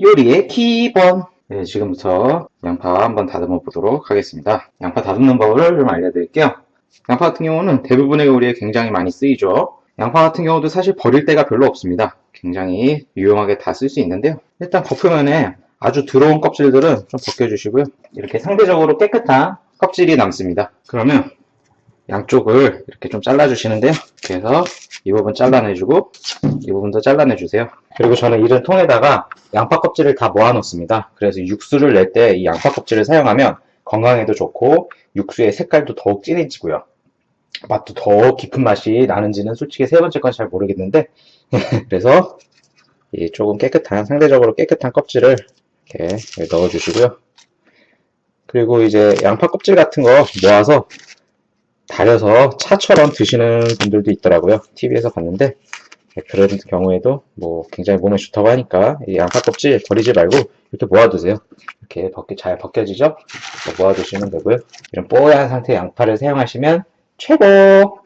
요리의 기본. 네, 지금부터 양파 한번 다듬어 보도록 하겠습니다. 양파 다듬는 법을 좀 알려드릴게요. 양파 같은 경우는 대부분의 요리에 굉장히 많이 쓰이죠. 양파 같은 경우도 사실 버릴 데가 별로 없습니다. 굉장히 유용하게 다 쓸 수 있는데요. 일단 겉표면에 아주 더러운 껍질들은 좀 벗겨주시고요. 이렇게 상대적으로 깨끗한 껍질이 남습니다. 그러면 양쪽을 이렇게 좀 잘라주시는데요. 그래서 이 부분 잘라내주고 이 부분도 잘라내주세요. 그리고 저는 이런 통에다가 양파 껍질을 다 모아놓습니다. 그래서 육수를 낼 때 이 양파 껍질을 사용하면 건강에도 좋고 육수의 색깔도 더욱 진해지고요. 맛도 더 깊은 맛이 나는지는 솔직히 세 번째 건 잘 모르겠는데 그래서 이 조금 깨끗한 상대적으로 깨끗한 껍질을 이렇게 넣어주시고요. 그리고 이제 양파 껍질 같은 거 모아서 달여서 차처럼 드시는 분들도 있더라고요. TV에서 봤는데 네, 그런 경우에도 뭐 굉장히 몸에 좋다고 하니까 이 양파 껍질 버리지 말고 이렇게 모아두세요. 이렇게 벗기 잘 벗겨지죠? 네, 모아두시면 되고요. 이런 뽀얀 상태의 양파를 사용하시면 최고!